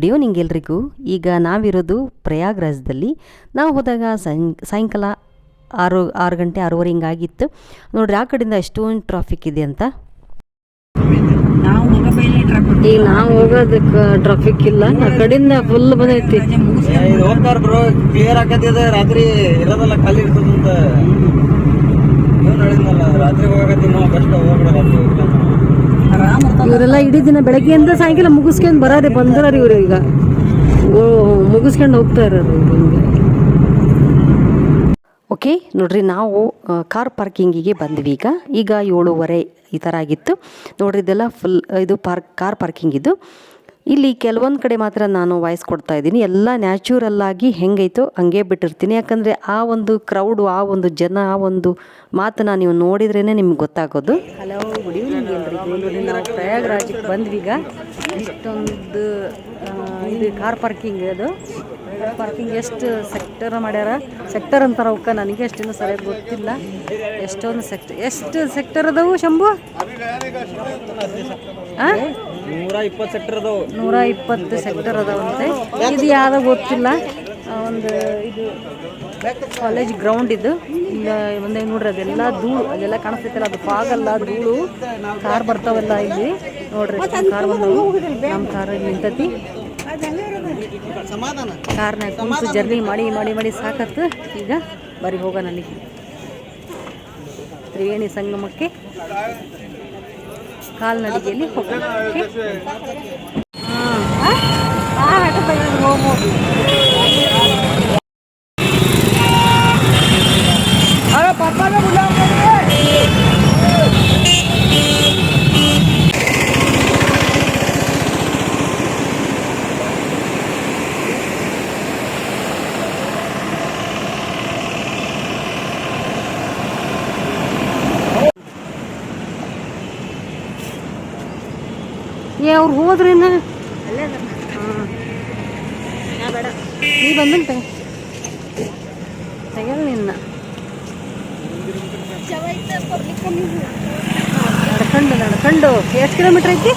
Good evening ಎಲ್ರಿಗೂ ಈಗ ನಾವಿರೋದು ಪ್ರಯಾಗ್ರಾಜ್ದಲ್ಲಿ. ನಾವು ಹೋದಾಗ ಸಾಯಂ, ಸಾಯಂಕಾಲ ಆರು ಆರು ಗಂಟೆ ಆರೂವರೆ ಹಿಂಗಾಗಿತ್ತು. ನೋಡ್ರಿ ಆ ಕಡೆಯಿಂದ ಎಷ್ಟೊಂದು ಟ್ರಾಫಿಕ್ ಇದೆ ಅಂತ. ಈಗ ನಾವು ಹೋಗೋದಕ್ಕೆ ಟ್ರಾಫಿಕ್ ಇಲ್ಲ. ಆ ಕಡೆಯಿಂದ ಫುಲ್ ಬಂದೈತಿ. ಹೋಗ್ತಾರ ಬ್ರೋ ಕ್ಲಿಯರ್ ಆಕತ್ತಿದ ರಾತ್ರಿ ಇರೋದಲ್ಲ ಖಾಲಿ ಇರ್ತದಂತ. ನೀವು ನೋಡಿದ್ನಲ್ಲ ರಾತ್ರಿ ಹೋಗತ್ತಿ ನಾವು ಕಷ್ಟ ಹೋಗ್ಬಿಡ ರಾತ್ರಿ ಹೋಗಿಲ್ಲ ಆರಾಮ ಇವರೆಲ್ಲ ಇಡೀ ದಿನ ಬೆಳಗ್ಗೆಯಿಂದ ಸಾಯಂಕಾಲ ಮುಗಿಸ್ಕೊಂಡು ಬರಾರಿ ಬಂದ್ರಿ ಇವ್ರು ಈಗ. ಮುಗಿಸ್ಕೊಂಡು ಹೋಗ್ತಾ ಇರೋರು ಓಕೆ ನೋಡ್ರಿ ನಾವು ಕಾರ್ ಪಾರ್ಕಿಂಗಿಗೆ ಬಂದ್ವಿ ಈಗ. ಈಗ ಏಳುವರೆ ಈ ಥರ ಆಗಿತ್ತು. ನೋಡ್ರಿ ಇದೆಲ್ಲ ಫುಲ್ ಇದು ಪಾರ್ಕ್ ಕಾರ್ ಪಾರ್ಕಿಂಗ್ ಇದು. ಇಲ್ಲಿ ಕೆಲವೊಂದು ಕಡೆ ಮಾತ್ರ ನಾನು ವಾಯ್ಸ್ ಕೊಡ್ತಾ ಇದ್ದೀನಿ. ಎಲ್ಲ ನ್ಯಾಚುರಲ್ ಆಗಿ ಹೆಂಗೈತೋ ಹಂಗೆ ಬಿಟ್ಟಿರ್ತೀನಿ. ಯಾಕಂದರೆ ಆ ಒಂದು ಕ್ರೌಡು ಆ ಒಂದು ಜನ ಆ ಒಂದು ಮಾತನ್ನ ನೀವು ನೋಡಿದ್ರೇ ನಿಮ್ಗೆ ಗೊತ್ತಾಗೋದು. ಹಲೋ ಪ್ರಯಾಗ್ರಾಜಿಗೆ ಬಂದ್ವಿ ಈಗ. ಇಷ್ಟೊಂದು ಇದು ಕಾರ್ ಪಾರ್ಕಿಂಗ್ ಅದು. ಕಾರ್ ಪಾರ್ಕಿಂಗ್ ಎಷ್ಟು ಸೆಕ್ಟರ್ ಮಾಡ್ಯಾರ? ಸೆಕ್ಟರ್ ಅಂತಾರ ಅವಕ್ಕ, ನನಗೆ ಅಷ್ಟೇನು ಸರಿಯಾಗಿ ಗೊತ್ತಿಲ್ಲ. ಎಷ್ಟೊಂದು ಸೆಕ್ಟರ್ ಎಷ್ಟು ಸೆಕ್ಟರ್ ಅದಾವು ಶಂಭು? ನೂರ ಇಪ್ಪತ್ತು ಸೆಕ್ಟರ್ ಅದಾವು ನೂರ ಇಪ್ಪತ್ತು ಸೆಕ್ಟರ್ ಅದಾವಂತೆ. ಇದು ಯಾವ ಗೊತ್ತಿಲ್ಲ. ಒಂದು ಇದು ಕಾಲೇಜ್ ಗ್ರೌಂಡ್ ಇದು ಇಲ್ಲ ಒಂದೇ ನೋಡ್ರಿ ಅದೆಲ್ಲ ಧೂಳು ಅದೆಲ್ಲ ಕಾಣಿಸ್ತೈತಲ್ಲ ಅದು ಪಾಗಲ್ಲ ಧೂಳು ಕಾರ್ ಬರ್ತಾವಲ್ಲ ಇಲ್ಲಿ ನೋಡ್ರಿ ಕಾರ್ ಬಂದವು ನಮ್ಮ ಕಾರ್ ನಿಂತತಿ ಕಾರ್ನಾಗ ಕುಂತು ಜರ್ನಿ ಮಾಡಿ ಮಾಡಿ ಮಾಡಿ ಸಾಕತ್ತು ಈಗ ಬರೀ ಹೋಗ ನನಗೆ ತ್ರಿವೇಣಿ ಸಂಗಮಕ್ಕೆ ಕಾಲ್ನಡಿಗೆಯಲ್ಲಿ ಹೋಗೋಣ ಹಾಂ ಏ ಅವ್ರು ಹೋದ್ರೇನ? ನೀ ಬಂದಿಲ್ಲ ತಗ. ತೆಗೆಲ್ಲ ನಿನ್ನ. ನಡ್ಕೊಂಡು ನಡ್ಕೊಂಡು. ಎಷ್ಟು ಕಿಲೋಮೀಟ್ರ್ ಐತಿ?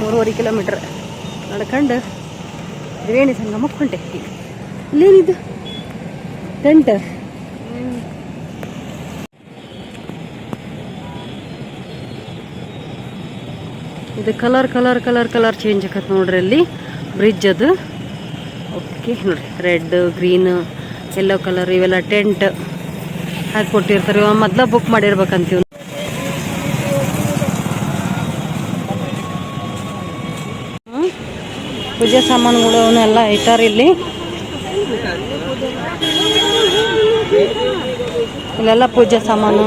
ಮೂರುವರೆ ಕಿಲೋಮೀಟ್ರ್. ನಡ್ಕೊಂಡು. ತ್ರಿವೇಣಿ ಸಂಗಮಕ್ಕೆ ಹೊಂಟೆ ಈಗ ಇಲ್ಲೇನಿದು? ಟೆಂಟ್. ಇದು colour colour colour colour change ಆಕತ್ ನೋಡ್ರಿ ಅಲ್ಲಿ. ಬ್ರಿಡ್ಜ್ ಅದು. ಓಕೆ ನೋಡ್ರಿ. ರೆಡ್ ಗ್ರೀನ್ ಎಲ್ಲೋ ಕಲರ್ ಇವೆಲ್ಲ ಟೆಂಟ್ ಹಾಕಿ ಕೊಟ್ಟಿರ್ತಾರೆ. ಇವಾಗ ಮೊದ್ಲ ಬುಕ್ ಮಾಡಿರ್ಬೇಕಂತೀವಿ? ಪೂಜೆ ಸಾಮಾನುಗಳು ಅವನ್ನೆಲ್ಲ ಇಟ್ಟಾರ ಇಲ್ಲಿ. ಇಲ್ಲೆಲ್ಲ ಪೂಜೆ ಸಾಮಾನು.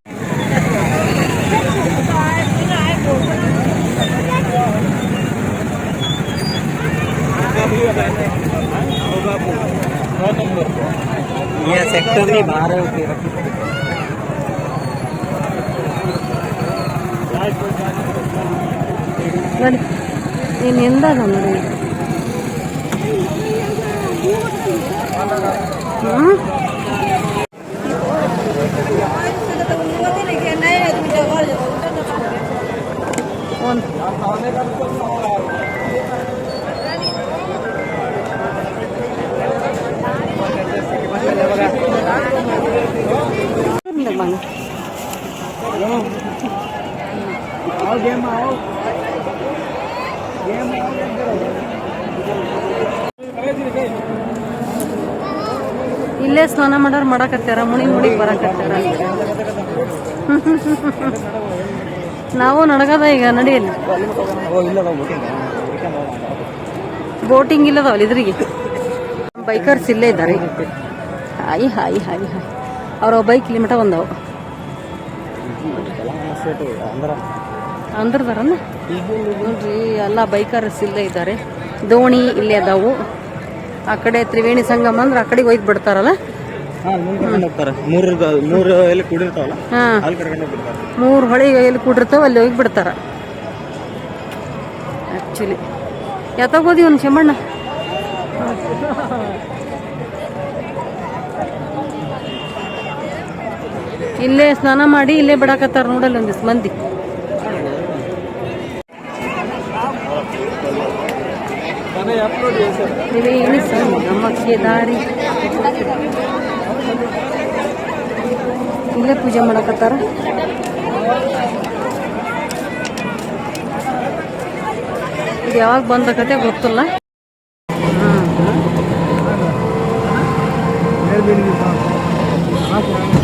ઠક્કરની બહાર నేను ఎందా తమ్ముడు ఓన్ ಇಲ್ಲೇ ಸ್ನಾನ ಮಾಡೋರು ಮಾಡಕತ್ತಾರ ಮುಣಿ ಮುಣಿ ಬರಕತ್ತಾರ ನಾವು ನಡಗದ ಈಗ ನಡಿಯಲ್ಲಿ ಬೋಟಿಂಗ್ ಇಲ್ಲದವಲ್ಲ ಇದ್ರಿಗೆ. ಬೈಕರ್ಸ್ ಇಲ್ಲೇ ಇದ್ದಾರೆ. ಹಾಯ್ ಹಾಯಿ ಹಾಯಿ ಹಾಯಿ ಅವ್ರ ಬೈಕ್ ಕಿಲೋಮೀಟರ್ ಬಂದವು. ಅಂದ್ರ ಅಂದ್ರದಾರನ್ನ ನೋಡ್ರಿ ಎಲ್ಲ ಬೈಕರ್ಸ್ ಇಲ್ಲೇ ಇದ್ದಾರೆ. ದೋಣಿ ಇಲ್ಲೇ ಅದಾವು. ಆ ಕಡೆ ತ್ರಿವೇಣಿ ಸಂಗಮ ಅಂದ್ರೆ ಆ ಕಡೆಗೆ ಒಯ್ದು ಬಿಡ್ತಾರಲ್ಲ? ಮೂರು ಹೊಳೆ ಎಲ್ಲಿ ಕೂಡಿರ್ತಾವ ಅಲ್ಲಿ ಹೋಗಿ ಬಿಡ್ತಾರ. ಆ್ಯಕ್ಚುಲಿ ಯಾತಾಗೋದಿ ಒಂದು ಶಂಬಣ್ಣ ಇಲ್ಲೇ ಸ್ನಾನ ಮಾಡಿ ಇಲ್ಲೇ ಬಿಡಾಕತ್ತಾರ ನೋಡಲ್ಲ ಒಂದಿಷ್ಟು ಮಂದಿ. ದಾರಿ. ಇಲ್ಲೇ ಪೂಜೆ ಮಾಡಕತ್ತಾರ. ಇದು ಯಾವಾಗ ಬಂದಕತೆ ಗೊತ್ತಿಲ್ಲ. ಟಾಟಾ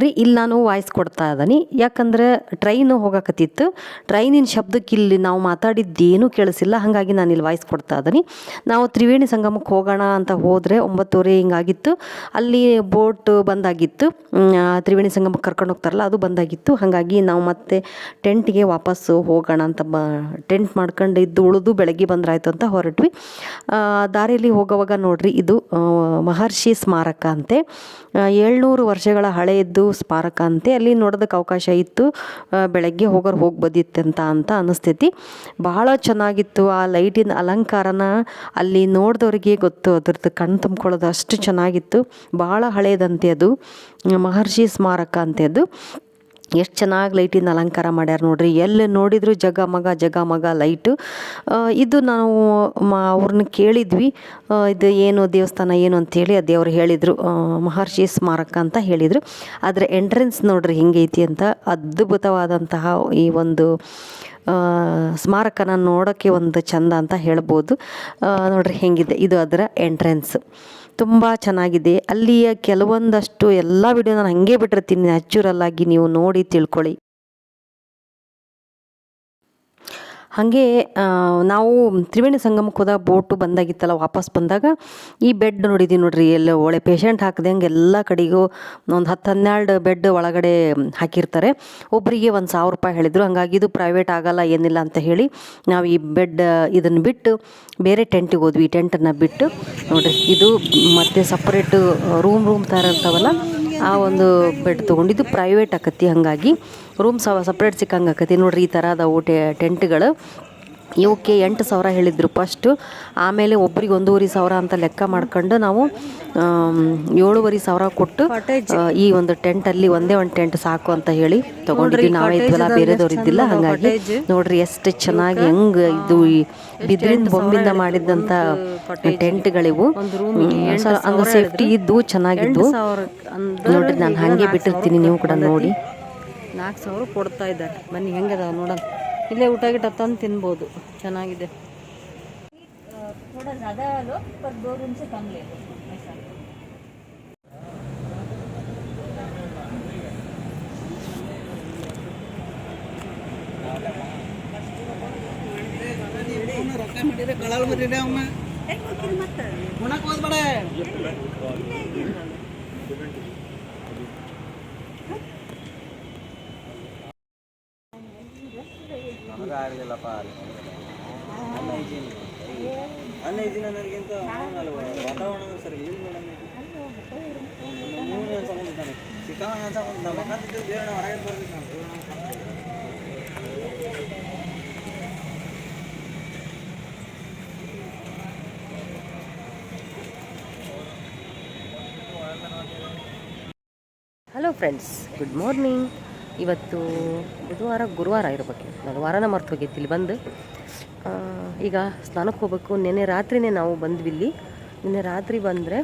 ನೋಡ್ರಿ ಇಲ್ಲಿ ನಾನು ವಾಯ್ಸ್ ಕೊಡ್ತಾ ಇದ್ದೀನಿ. ಯಾಕಂದ್ರೆ ಟ್ರೈನು ಹೋಗಕತ್ತಿತ್ತು. ಟ್ರೈನಿನ ಶಬ್ದಕ್ಕೆ ಇಲ್ಲಿ ನಾವು ಮಾತಾಡಿದ್ದೇನು ಕೇಳಿಸಿಲ್ಲ. ಹಾಗಾಗಿ ನಾನು ಇಲ್ಲಿ ವಾಯ್ಸ್ ಕೊಡ್ತಾ ಇದ್ದೀನಿ. ನಾವು ತ್ರಿವೇಣಿ ಸಂಗಮಕ್ಕೆ ಹೋಗೋಣ ಅಂತ ಹೋದರೆ ಒಂಬತ್ತುವರೆ ಹಿಂಗಾಗಿತ್ತು. ಅಲ್ಲಿ ಬೋಟ್ ಬಂದಾಗಿತ್ತು. ತ್ರಿವೇಣಿ ಸಂಗಮಕ್ಕೆ ಕರ್ಕೊಂಡು ಹೋಗ್ತಾರಲ್ಲ, ಅದು ಬಂದಾಗಿತ್ತು. ಹಾಗಾಗಿ ನಾವು ಮತ್ತೆ ಟೆಂಟ್ಗೆ ವಾಪಸ್ಸು ಹೋಗೋಣ ಅಂತ ಬ ಟೆಂಟ್ ಮಾಡ್ಕೊಂಡು ಇದ್ದು ಉಳಿದು ಬೆಳಗ್ಗೆ ಬಂದ್ರಾಯ್ತು ಅಂತ ಹೊರಟ್ವಿ. ದಾರಿಯಲ್ಲಿ ಹೋಗೋವಾಗ ನೋಡ್ರಿ, ಇದು ಮಹರ್ಷಿ ಸ್ಮಾರಕ ಅಂತೆ. ಏಳ್ನೂರು ವರ್ಷಗಳ ಹಳೆಯದ್ದು ಸ್ಮಾರಕ ಅಂತೆ ಅಲ್ಲಿ ನೋಡೋದಕ್ಕೆ ಅವಕಾಶ ಇತ್ತು. ಬೆಳಗ್ಗೆ ಹೋಗೋರು ಹೋಗಿ ಬಂದಿತ್ತಂತ ಅಂತ ಅನಿಸ್ತೈತಿ. ಬಹಳ ಚೆನ್ನಾಗಿತ್ತು ಆ ಲೈಟಿನ ಅಲಂಕಾರನ ಅಲ್ಲಿ ನೋಡಿದವ್ರಿಗೆ ಗೊತ್ತು, ಅದ್ರದ್ದು ಕಣ್ಣು ತುಂಬ್ಕೊಳ್ಳೋದು ಅಷ್ಟು ಚೆನ್ನಾಗಿತ್ತು. ಭಾಳ ಹಳೇದಂತೆ ಅದು. ಮಹರ್ಷಿ ಸ್ಮಾರಕ ಅಂತೆ ಅದು. ಎಷ್ಟು ಚೆನ್ನಾಗಿ ಲೈಟಿಂದ ಅಲಂಕಾರ ಮಾಡ್ಯಾರ ನೋಡ್ರಿ. ಎಲ್ಲಿ ನೋಡಿದ್ರು ಜಗ ಮಗ ಜಗ ಮಗ ಲೈಟು. ಇದು ನಾವು ಮ ಅವ್ರನ್ನ ಕೇಳಿದ್ವಿ. ಇದು ಏನು ದೇವಸ್ಥಾನ ಏನು ಅಂಥೇಳಿ ಆ ದೇವ್ರು ಹೇಳಿದರು. ಮಹರ್ಷಿ ಸ್ಮಾರಕ ಅಂತ ಹೇಳಿದರು. ಅದರ ಎಂಟ್ರೆನ್ಸ್ ನೋಡ್ರಿ ಹೆಂಗೈತಿ ಅಂತ ಅದ್ಭುತವಾದಂತಹ ಈ ಒಂದು ಸ್ಮಾರಕನ ನೋಡೋಕ್ಕೆ ಒಂದು ಚಂದ ಅಂತ ಹೇಳ್ಬೋದು. ನೋಡ್ರಿ ಹೆಂಗಿದೆ. ಇದು ಅದರ ಎಂಟ್ರೆನ್ಸ್ ತುಂಬ ಚೆನ್ನಾಗಿದೆ. ಅಲ್ಲಿಯ ಕೆಲವೊಂದಷ್ಟು ಎಲ್ಲ ವಿಡಿಯೋ ನಾನು ಹಾಗೆ ಬಿಟ್ಟಿರ್ತೀನಿ. ನ್ಯಾಚುರಲ್ ಆಗಿ ನೀವು ನೋಡಿ ತಿಳ್ಕೊಳ್ಳಿ. ಹಾಗೆ ನಾವು ತ್ರಿವೇಣಿ ಸಂಗಮಕ್ಕೆ ಹೋದಾಗ ಬೋಟು ಬಂದಾಗಿತ್ತಲ್ಲ, ವಾಪಸ್ ಬಂದಾಗ ಈ ಬೆಡ್ ನೋಡಿದ್ದೀವಿ ನೋಡ್ರಿ, ಎಲ್ಲ ಒಳ್ಳೆ ಪೇಷಂಟ್ ಹಾಕ್ದಂಗೆ ಎಲ್ಲ ಕಡೆಗೂ ಒಂದು ಹತ್ತು ಹನ್ನೆರಡು ಬೆಡ್ ಒಳಗಡೆ ಹಾಕಿರ್ತಾರೆ. ಒಬ್ಬರಿಗೆ ಒಂದು ಸಾವಿರ ರೂಪಾಯಿ ಹೇಳಿದರು, ಹಂಗಾಗಿ ಇದು ಪ್ರೈವೇಟ್ ಆಗಲ್ಲ, ಏನಿಲ್ಲ ಅಂತ ಹೇಳಿ ನಾವು ಈ ಬೆಡ್ ಇದನ್ನು ಬಿಟ್ಟು ಬೇರೆ ಟೆಂಟಿಗೆ ಹೋದ್ವಿ. ಈ ಟೆಂಟನ್ನು ಬಿಟ್ಟು ನೋಡಿರಿ, ಇದು ಮತ್ತೆ ಸಪ್ರೇಟು ರೂಮ್ ರೂಮ್ ಥರ ಇರ್ತಾವಲ್ಲ ಆ ಒಂದು ಬೆಡ್ ತೊಗೊಂಡಿದ್ದು ಪ್ರೈವೇಟ್ ಆಕತಿ ಹಾಗಾಗಿ. ರೂಮ್ ಸಪ್ರೇಟ್ ಸಿಕ್ಕಂಗೆ ಆಕತಿ ನೋಡ್ರಿ ಈ ಥರ ಅದಾವು ಟೆಂಟ್ಗಳು ಇವಕ್ಕೆ ಎಂಟು ಸಾವಿರ ಹೇಳಿದ್ರು ಫಸ್ಟು ಆಮೇಲೆ ಒಬ್ರಿಗೆ ಒಂದೂವರೆ ಸಾವಿರ ಅಂತ ಲೆಕ್ಕ ಮಾಡ್ಕೊಂಡು ನಾವು ಏಳುವರೆ ಸಾವಿರ ಕೊಟ್ಟು ಈ ಒಂದು ಟೆಂಟಲ್ಲಿ ಒಂದೇ ಒಂದು ಟೆಂಟ್ ಸಾಕು ಅಂತ ಹೇಳಿ ತೊಗೊಂಡಿದ್ವಿ. ನಾವೇ ಇದ್ವಲ್ಲ ಬೇರೆದವ್ರು ಇದ್ದಿಲ್ಲ ಹಾಗಾಗಿ ನೋಡ್ರಿ ಎಷ್ಟು ಚೆನ್ನಾಗಿ ಹೆಂಗೆ ಇದು ಈ ಬಿದ್ರಿಂದ ಬೊಂಬಿಂದ ಮಾಡಿದಂಥ ಟೆಂಟ್ಗಳಿವು ಅಂದ್ರೆ ಸೇಫ್ಟಿ ಇದ್ದು ಚೆನ್ನಾಗಿದ್ದು. ನೋಡ್ರಿ ನಾನು ಹಾಗೆ ಬಿಟ್ಟಿರ್ತೀನಿ ನೀವು ಕೂಡ ನೋಡಿ. ನಾಲ್ಕು ಸಾವಿರ ಕೊಡ್ತಾ ಇದ್ದಾರೆ. ಬನ್ನಿ ಹೆಂಗದ ನೋಡೋಣ. ಇಲ್ಲೇ ಊಟ ಗಿಟ ತಂದು ತಿನ್ಬೋದು. ಚೆನ್ನಾಗಿದೆ. ಆಗಲಿಲ್ಲಪ್ಪ ಹಲೋ ಫ್ರೆಂಡ್ಸ್ ಗುಡ್ ಮಾರ್ನಿಂಗ್ ಇವತ್ತು ಬುಧವಾರ, ಗುರುವಾರ ಇರಬೇಕು. ನಾನು ವಾರನ ಮರ್ತು ಹೋಗಿತ್ತು ಇಲ್ಲಿ ಬಂದು. ಈಗ ಸ್ನಾನಕ್ಕೆ ಹೋಗ್ಬೇಕು. ನಿನ್ನೆ ರಾತ್ರಿನೇ ನಾವು ಬಂದ್ವಿ ಇಲ್ಲಿ. ನಿನ್ನೆ ರಾತ್ರಿ ಬಂದರೆ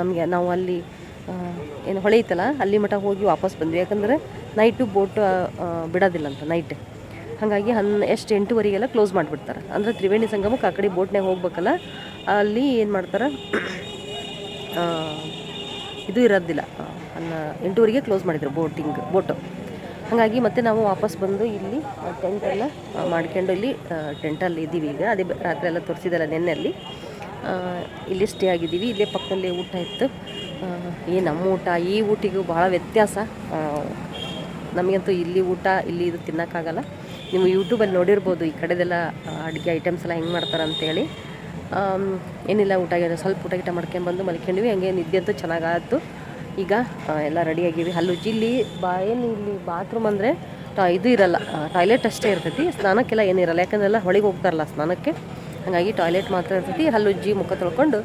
ನಮಗೆ ನಾವು ಅಲ್ಲಿ ಏನು ಹೊಳೆ ಐತಲ್ಲ ಅಲ್ಲಿ ಮಠ ಹೋಗಿ ವಾಪಸ್ ಬಂದ್ವಿ. ಯಾಕಂದರೆ ನೈಟು ಬೋಟ್ ಬಿಡೋದಿಲ್ಲ ಅಂತ ನೈಟ್ ಹಾಗಾಗಿ ಹನ್, ಎಷ್ಟು ಎಂಟುವರೆಗೆಲ್ಲ ಕ್ಲೋಸ್ ಮಾಡಿಬಿಡ್ತಾರೆ. ಅಂದರೆ ತ್ರಿವೇಣಿ ಸಂಗಮಕ್ಕೆ ಆ ಕಡೆ ಬೋಟ್ನಾಗ ಹೋಗ್ಬೇಕಲ್ಲ, ಅಲ್ಲಿ ಏನು ಮಾಡ್ತಾರೆ ಇದು ಇರೋದಿಲ್ಲ. ಎಂಟೂವರೆಗೆ ಕ್ಲೋಸ್ ಮಾಡಿದ್ರು ಬೋಟಿಂಗ್ ಬೋಟು ಹಾಗಾಗಿ ಮತ್ತೆ ನಾವು ವಾಪಸ್ ಬಂದು ಇಲ್ಲಿ ಟೆಂಟೆಲ್ಲ ಮಾಡ್ಕೊಂಡು ಇಲ್ಲಿ ಟೆಂಟಲ್ಲಿ ಇದ್ದೀವಿ ಈಗ. ಅದೇ ರಾತ್ರಿ ಎಲ್ಲ ತೋರಿಸಿದಲ್ಲ ನೆನ್ನೆಲ್ಲಿ. ಅಲ್ಲಿ ಇಲ್ಲಿ ಸ್ಟೇ ಆಗಿದ್ದೀವಿ. ಇಲ್ಲೇ ಪಕ್ಕದಲ್ಲೇ ಊಟ ಇತ್ತು. ಈ ನಮ್ಮ ಊಟ, ಈ ಊಟಿಗೂ ಭಾಳ ವ್ಯತ್ಯಾಸ. ನಮಗಂತೂ ಇಲ್ಲಿ ಊಟ, ಇಲ್ಲಿ ಇದು ತಿನ್ನೋಕ್ಕಾಗಲ್ಲ. ನೀವು ಯೂಟ್ಯೂಬಲ್ಲಿ ನೋಡಿರ್ಬೋದು ಈ ಕಡೆದೆಲ್ಲ ಅಡುಗೆ ಐಟಮ್ಸ್ ಎಲ್ಲ ಹೆಂಗೆ ಮಾಡ್ತಾರೆ ಅಂತೇಳಿ. ಏನಿಲ್ಲ, ಊಟ ಸ್ವಲ್ಪ ಊಟ ಗಿಟ ಮಾಡ್ಕೊಂಡ್ಬಂದು ಮಲ್ಕೊಂಡ್ವಿ. ಹಂಗೆ ನಿದ್ದೆ ಅಂತೂ ಚೆನ್ನಾಗಾಯಿತು. ಈಗ ಎಲ್ಲ ರೆಡಿಯಾಗಿವಿ ಹಲ್ಲು ಇಲ್ಲಿ ಬಾ, ಏನು ಇಲ್ಲಿ ಬಾತ್ರೂಮ್ ಅಂದರೆ ಇದು ಇರಲ್ಲ. ಟಾಯ್ಲೆಟ್ ಅಷ್ಟೇ ಇರ್ತೈತಿ. ಸ್ನಾನಕ್ಕೆಲ್ಲ ಏನಿರಲ್ಲ. ಯಾಕಂದ್ರೆ ಎಲ್ಲ ಹೊಳಿಗೆ ಹೋಗ್ತಾರಲ್ಲ ಸ್ನಾನಕ್ಕೆ. ಹಾಗಾಗಿ ಟಾಯ್ಲೆಟ್ ಮಾತ್ರ ಇರ್ತೈತಿ. ಹಲ್ಲುಜ್ಜಿ ಮುಖ ತೊಳ್ಕೊಂಡು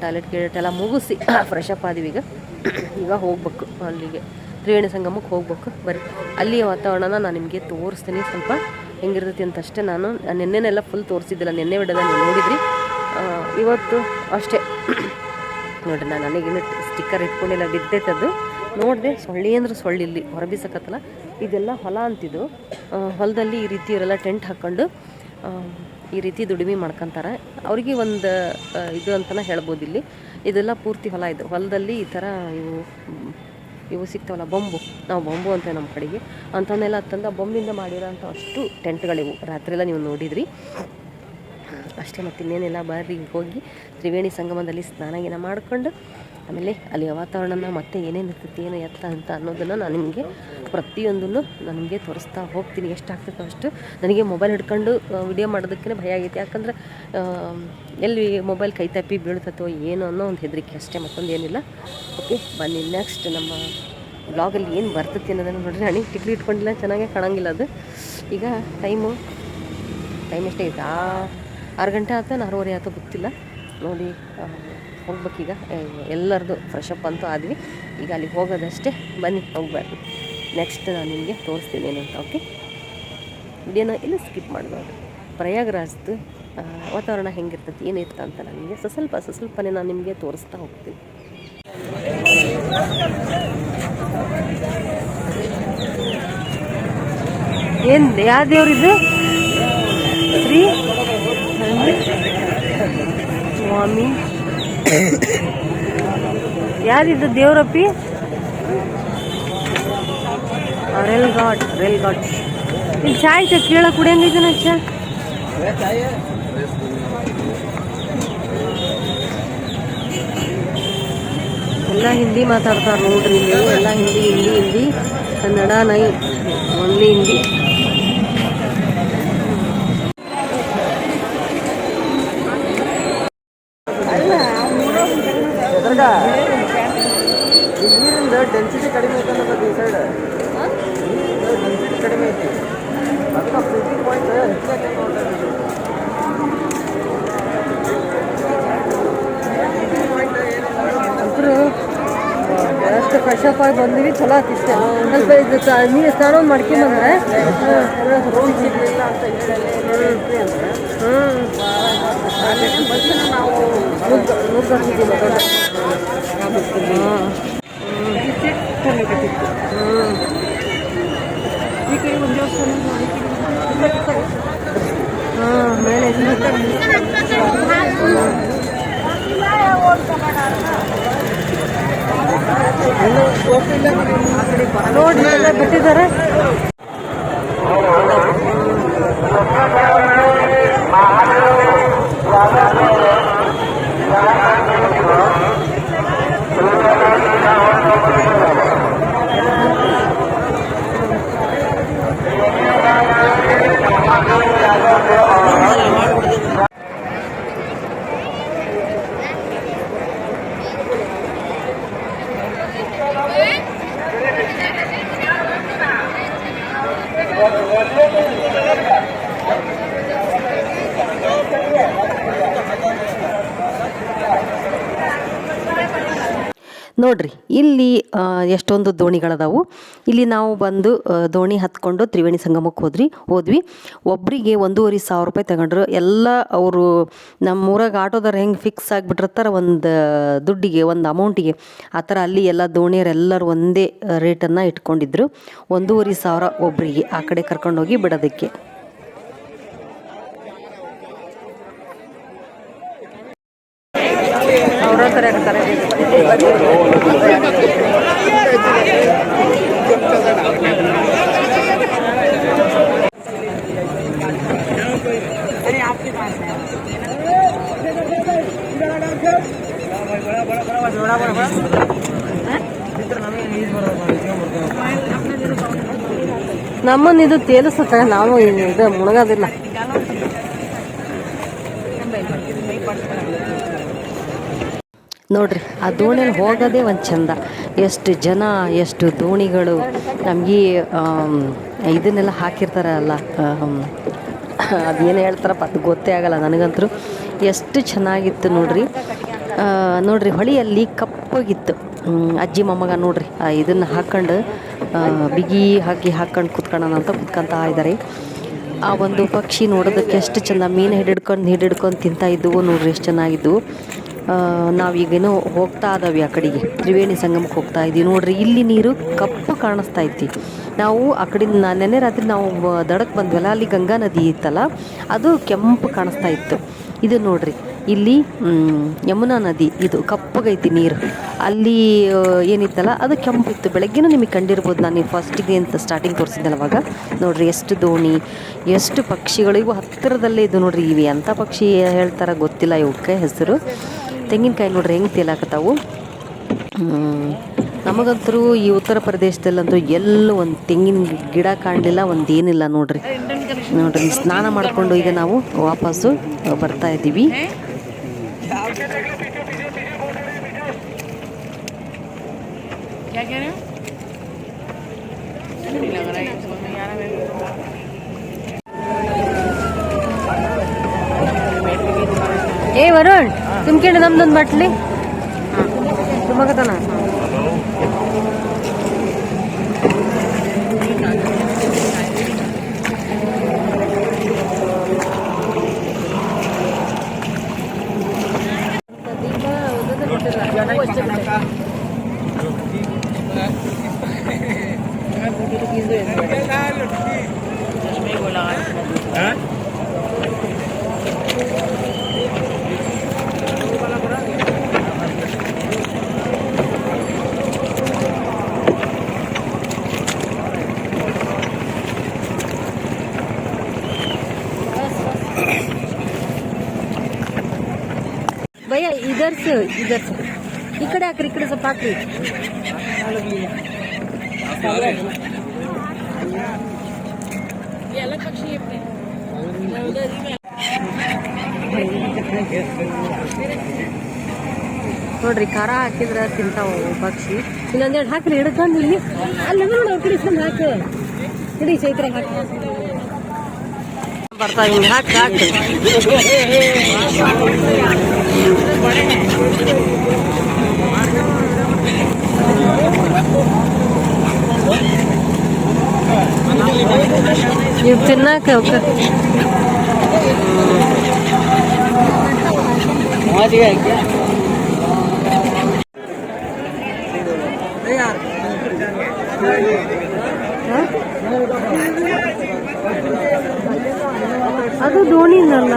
ಟಾಯ್ಲೆಟ್ ಗಿಲೆಟ್ ಎಲ್ಲ ಮುಗಿಸಿ ಫ್ರೆಶ್ ಅಪ್ ಆದಿವಿ ಈಗ. ಈಗ ಹೋಗ್ಬೇಕು ಅಲ್ಲಿಗೆ. ತ್ರಿವೇಣಿ ಸಂಗಮಕ್ಕೆ ಹೋಗ್ಬೇಕು. ಬರೀ ಅಲ್ಲಿಯ ವಾತಾವರಣನ ನಾನು ನಿಮಗೆ ತೋರಿಸ್ತೀನಿ. ಸ್ವಲ್ಪ ಹೆಂಗಿರ್ತೈತಿ ಅಂತ ಅಷ್ಟೇ ನಾನು ನಿನ್ನೆನೆಲ್ಲ ಫುಲ್ ತೋರಿಸಿದ್ದಿಲ್ಲ. ನಿನ್ನೆ ಬಿಡೋದ ನೀವು ನೋಡಿದ್ರಿ. ಇವತ್ತು ಅಷ್ಟೇ. ನೋಡಿರಿ, ನಾನು ನನಗೇನು ಸ್ಟಿಕ್ಕರ್ ಇಟ್ಕೊಂಡಿಲ್ಲ. ಬಿದ್ದೈತದು ನೋಡಿದೆ, ಸೊಳ್ಳಿ ಅಂದ್ರೆ ಸೊಳ್ಳಿ ಇಲ್ಲಿ. ಹೊರಬೀಸಕತ್ತಲ್ಲ. ಇದೆಲ್ಲ ಹೊಲ ಅಂತಿದ್ದು. ಹೊಲದಲ್ಲಿ ಈ ರೀತಿ ಇವರೆಲ್ಲ ಟೆಂಟ್ ಹಾಕ್ಕೊಂಡು ಈ ರೀತಿ ದುಡಿಮೆ ಮಾಡ್ಕೊತಾರೆ. ಅವ್ರಿಗೆ ಒಂದು ಇದು ಅಂತಲೇ ಹೇಳ್ಬೋದು ಇಲ್ಲಿ. ಇದೆಲ್ಲ ಪೂರ್ತಿ ಹೊಲ ಇದು. ಹೊಲದಲ್ಲಿ ಈ ಥರ ಇವು ಇವು ಸಿಗ್ತಾವಲ್ಲ, ಬೊಂಬು. ನಾವು ಬೊಂಬು ಅಂತ ನಮ್ಮ ಕಡೆಗೆ. ಅಂಥವನ್ನೆಲ್ಲ ತಂದು ಬೊಂಬಿಂದ ಮಾಡಿರೋಂಥ ಅಷ್ಟು ಟೆಂಟ್ಗಳಿವು. ರಾತ್ರಿ ಎಲ್ಲ ನೀವು ನೋಡಿದ್ರಿ. ಅಷ್ಟೇ ಮತ್ತು ಇನ್ನೇನೆಲ್ಲ ಬರ್ರಿ ಹೋಗಿ ತ್ರಿವೇಣಿ ಸಂಗಮದಲ್ಲಿ ಸ್ನಾನ ಗೀನ ಮಾಡಿಕೊಂಡು ಆಮೇಲೆ ಅಲ್ಲಿಯ ವಾತಾವರಣನ ಮತ್ತೆ ಏನೇನು ಇರ್ತೈತಿ, ಏನು ಎತ್ತ ಅಂತ ಅನ್ನೋದನ್ನು ನಾನು ನಿಮಗೆ ಪ್ರತಿಯೊಂದನ್ನು ನಾನು ನಿಮಗೆ ತೋರಿಸ್ತಾ ಹೋಗ್ತೀನಿ. ಎಷ್ಟು ಆಗ್ತೈತೋ ಅಷ್ಟು ನನಗೆ ಮೊಬೈಲ್ ಹಿಡ್ಕೊಂಡು ವಿಡಿಯೋ ಮಾಡೋದಕ್ಕೆ ಭಯ ಆಗೈತೆ. ಯಾಕಂದ್ರೆ ಎಲ್ಲಿ ಮೊಬೈಲ್ ಕೈ ತಪ್ಪಿ ಬೀಳ್ತತೋ ಏನು ಅನ್ನೋ ಒಂದು ಹೆದರಿಕೆ ಅಷ್ಟೇ, ಮತ್ತೊಂದು ಏನಿಲ್ಲ. ಓಕೆ ಬನ್ನಿ ನೆಕ್ಸ್ಟ್ ನಮ್ಮ ಬ್ಲಾಗಲ್ಲಿ ಏನು ಬರ್ತೈತಿ ಅನ್ನೋದನ್ನು ನೋಡಿರಿ. ನನಗೆ ಟಿಕ್ಲಿ ಇಟ್ಕೊಂಡಿಲ್ಲ, ಚೆನ್ನಾಗೇ ಕಾಣಂಗಿಲ್ಲ ಅದು. ಈಗ ಟೈಮು ಟೈಮ್ ಎಷ್ಟೇ ಆರು ಗಂಟೆ ಆಯ್ತು ಆರೂವರೆ ಆಯ್ತು ಗೊತ್ತಿಲ್ಲ. ನೋಡಿ ಹೋಗ್ಬೇಕೀಗ. ಎಲ್ಲರದು ಫ್ರೆಶ್ ಅಪ್ ಅಂತೂ ಆದ್ವಿ. ಈಗ ಅಲ್ಲಿಗೆ ಹೋಗೋದಷ್ಟೇ. ಬನ್ನಿ ಹೋಗ್ಬಾರ್ದು ನೆಕ್ಸ್ಟ್ ನಾನು ನಿಮಗೆ ತೋರಿಸ್ತೀನಿ ಏನು ಅಂತ ಓಕೆ ವಿಡಿಯೋನ ಇಲ್ಲ ಸ್ಕಿಪ್ ಮಾಡಬಾರ್ದು. ಪ್ರಯಾಗ್ರಾಜ್ದು ವಾತಾವರಣ ಹೆಂಗಿರ್ತೈತಿ, ಏನಿತ್ತು ಅಂತ ನಾನು ನಿಮಗೆ ಸ್ವಲ್ಪ ಸ್ವಲ್ಪನೇ ನಾನು ನಿಮಗೆ ತೋರಿಸ್ತಾ ಹೋಗ್ತೀನಿ. ಏನು ಯಾವ ದೇವ್ರಿದು ಶ್ರೀ ಸ್ವಾಮಿ ಯಾರಿದ್ದು ದೇವ್ರಪ್ಪಿ? ರೇಲ್ ಗಾಟ್ ರೇಲ್ ಗಾಟ್ ಇಲ್ಲಿ ಚಾಯ್ ಚ ಕೇಳ ಕುಡಿಯಂಗೈತೆ ಚಾ. ಎಲ್ಲ ಹಿಂದಿ ಮಾತಾಡ್ತಾರೆ ನೋಡ್ರಿ ಎಲ್ಲ ಹಿಂದಿ ಹಿಂದಿ ಹಿಂದಿ. ಕನ್ನಡ ನೈ ಓನ್ಲಿ ಹಿಂದಿ. ಫ್ರೆಶ್ ಆಗಿ ಬಂದಿವಿ ಚಲೋ ಆತಿಷ್ಟೆ ಸ್ವಲ್ಪ ಇದು ನೀರು ಸ್ನಾನ ಮಾಡ್ಕೊಂಬಂದ್ರೆ ಹಾಂ ಮೇಲೆ ನೋಡಿ ಬಿಟ್ಟಿದ್ದಾರೆ. ನೋಡ್ರಿ, ಇಲ್ಲಿ ಎಷ್ಟೊಂದು ದೋಣಿಗಳದಾವು. ಇಲ್ಲಿ ನಾವು ಬಂದು ದೋಣಿ ಹತ್ಕೊಂಡು ತ್ರಿವೇಣಿ ಸಂಗಮಕ್ಕೆ ಹೋದ್ರಿ ಹೋದ್ವಿ. ಒಬ್ಬರಿಗೆ ಒಂದೂವರೆ ಸಾವಿರ ರೂಪಾಯಿ ತಗೊಂಡ್ರು. ಎಲ್ಲ ಅವರು ನಮ್ಮ ಊರಾಗ ಆಟೋದವ್ರು ಹೆಂಗೆ ಫಿಕ್ಸ್ ಆಗಿಬಿಟ್ಟಿರ್ತಾರೆ, ಒಂದು ದುಡ್ಡಿಗೆ, ಒಂದು ಅಮೌಂಟಿಗೆ ಆ ಥರ ಅಲ್ಲಿ ಎಲ್ಲ ದೋಣಿಯರೆಲ್ಲರೂ ಒಂದೇ ರೇಟನ್ನು ಇಟ್ಕೊಂಡಿದ್ರು. ಒಂದೂವರೆ ಸಾವಿರ ಒಬ್ಬರಿಗೆ ಆ ಕಡೆ ಕರ್ಕೊಂಡೋಗಿ ಬಿಡೋದಕ್ಕೆ. ಅವ್ರ ಹತ್ರ ಇರ್ತಾರೆ ನಮ್ಮನ್ನ ಇದು ತೇಲಿಸುತ್ತೆ ನಾವು ಇದು ಮುಳುಗೋದಿಲ್ಲ ನೋಡ್ರಿ ಆ ದೋಣಿಯಲ್ಲಿ ಹೋಗೋದೇ ಒಂದು ಚಂದ. ಎಷ್ಟು ಜನ ಎಷ್ಟು ದೋಣಿಗಳು ನಮಗೆ ಇದನ್ನೆಲ್ಲ ಹಾಕಿರ್ತಾರಲ್ಲ ಅದೇನು ಹೇಳ್ತಾರಪ್ಪ ಅದು ಗೊತ್ತೇ ಆಗಲ್ಲ ನನಗಂತೂ. ಎಷ್ಟು ಚೆನ್ನಾಗಿತ್ತು ನೋಡ್ರಿ. ನೋಡ್ರಿ ಹೊಳಿಯಲ್ಲಿ ಕಪ್ಪಾಗಿತ್ತು. ಅಜ್ಜಿ ಮೊಮ್ಮಗ ನೋಡ್ರಿ ಇದನ್ನು ಹಾಕ್ಕೊಂಡು ಬಿಗಿ ಹಾಕಿ ಹಾಕ್ಕೊಂಡು ಕುತ್ಕೊಳ್ಳೋಣ ಅಂತ ಕುತ್ಕೊಂತ ಇದ್ದಾರೆ ಆ ಒಂದು ಪಕ್ಷಿ ನೋಡೋದಕ್ಕೆ ಎಷ್ಟು ಚಂದ ಮೀನು ಹಿಡಿಡ್ಕೊಂಡು ಹಿಡಿಡ್ಕೊಂಡು ತಿಂತಾ ಇದ್ದವು ನೋಡ್ರಿ ಎಷ್ಟು ಚೆನ್ನಾಗಿದ್ವು. ಆ, ನಾವೀಗೇನೋ ಹೋಗ್ತಾ ಇದಾವೆ ಆ ಕಡೆಗೆ. ತ್ರಿವೇಣಿ ಸಂಗಮಕ್ಕೆ ಹೋಗ್ತಾ ಇದ್ದೀವಿ ನೋಡ್ರಿ, ಇಲ್ಲಿ ನೀರು ಕಪ್ಪು ಕಾಣಿಸ್ತಾ ಐತಿ ನಾವು ಆ ಕಡೆ ನೆನ್ನೆ ರಾತ್ರಿ ನಾವು ದಡಕ್ಕೆ ಬಂದ್ವಲ್ಲ, ಅಲ್ಲಿ ಗಂಗಾ ನದಿ ಇತ್ತಲ್ಲ, ಅದು ಕೆಂಪು ಕಾಣಿಸ್ತಾ ಇತ್ತು. ಇದು ನೋಡ್ರಿ, ಇಲ್ಲಿ ಯಮುನಾ ನದಿ, ಇದು ಕಪ್ಪಗೈತಿ ನೀರು. ಅಲ್ಲಿ ಏನಿತ್ತಲ್ಲ, ಅದು ಕೆಂಪಿತ್ತು. ಬೆಳಗ್ಗೆನೂ ನಿಮಗೆ ಕಂಡಿರ್ಬೋದು ನಾನು ಫಸ್ಟಿಗೆ ಅಂತ ಸ್ಟಾರ್ಟಿಂಗ್ ತೋರಿಸಿದ್ದಲ್ಲ ಅವಾಗ. ನೋಡ್ರಿ, ಎಷ್ಟು ದೋಣಿ, ಎಷ್ಟು ಪಕ್ಷಿಗಳಿಗೂ ಹತ್ತಿರದಲ್ಲೇ ಇದು ನೋಡ್ರಿ ಇವೆ. ಅಂಥ ಪಕ್ಷಿ ಹೇಳ್ತಾರ ಗೊತ್ತಿಲ್ಲ ಇವಕ್ಕೆ ಹೆಸರು. ತೆಂಗಿನಕಾಯಿ ನೋಡ್ರಿ ಹೆಂಗೆ ತೇಲಾಕತ್ತಾವು ನಮಗಂತರೂ ಈ ಉತ್ತರ ಪ್ರದೇಶದಲ್ಲಂತೂ ಎಲ್ಲೂ ಒಂದು ತೆಂಗಿನ ಗಿಡ ಕಾಣಲಿಲ್ಲ ಒಂದೇನಿಲ್ಲ ನೋಡಿ ನೋಡ್ರಿ. ನೋಡ್ರಿ, ಸ್ನಾನ ಮಾಡಿಕೊಂಡು ಈಗ ನಾವು ವಾಪಸ್ಸು ಬರ್ತಾ ಇದ್ದೀವಿ. ಏ ವರುಣ್! ನಿಮ್ಕೇಳಿ ನಮ್ದೊಂದು ಬಟ್ಲಿ ತುಂಬಕತನ Thank you. ತರಿಸು ಇದು ಈ ಕಡೆ ಹಾಕ್ರಿ, ಈ ಕಡೆ ಸ್ವಲ್ಪ ಹಾಕ್ರಿ. ನೋಡ್ರಿ, ಖಾರ ಹಾಕಿದ್ರೆ ತಿಂತಾವ ಪಕ್ಷಿ ಇನ್ನೊಂದೆರಡು ಹಾಕ್ರಿ, ಹಿಡ್ಕೊಂಡು ಇಲ್ಲಿ. ಅಲ್ಲಿ ನೋಡಿ ಹಾಕು. ಇಡೀ ಚೈತ್ರ ಹಾಕಿ. ಬರ್ತಾವ ಹಿಂಗೆ ಹಾಕಿ ಹಾಕಿ ನೀವು ತಿನ್ನಾಕ ಅವಕ್ಕ ಅದು ದೋಣಿನಲ್ಲ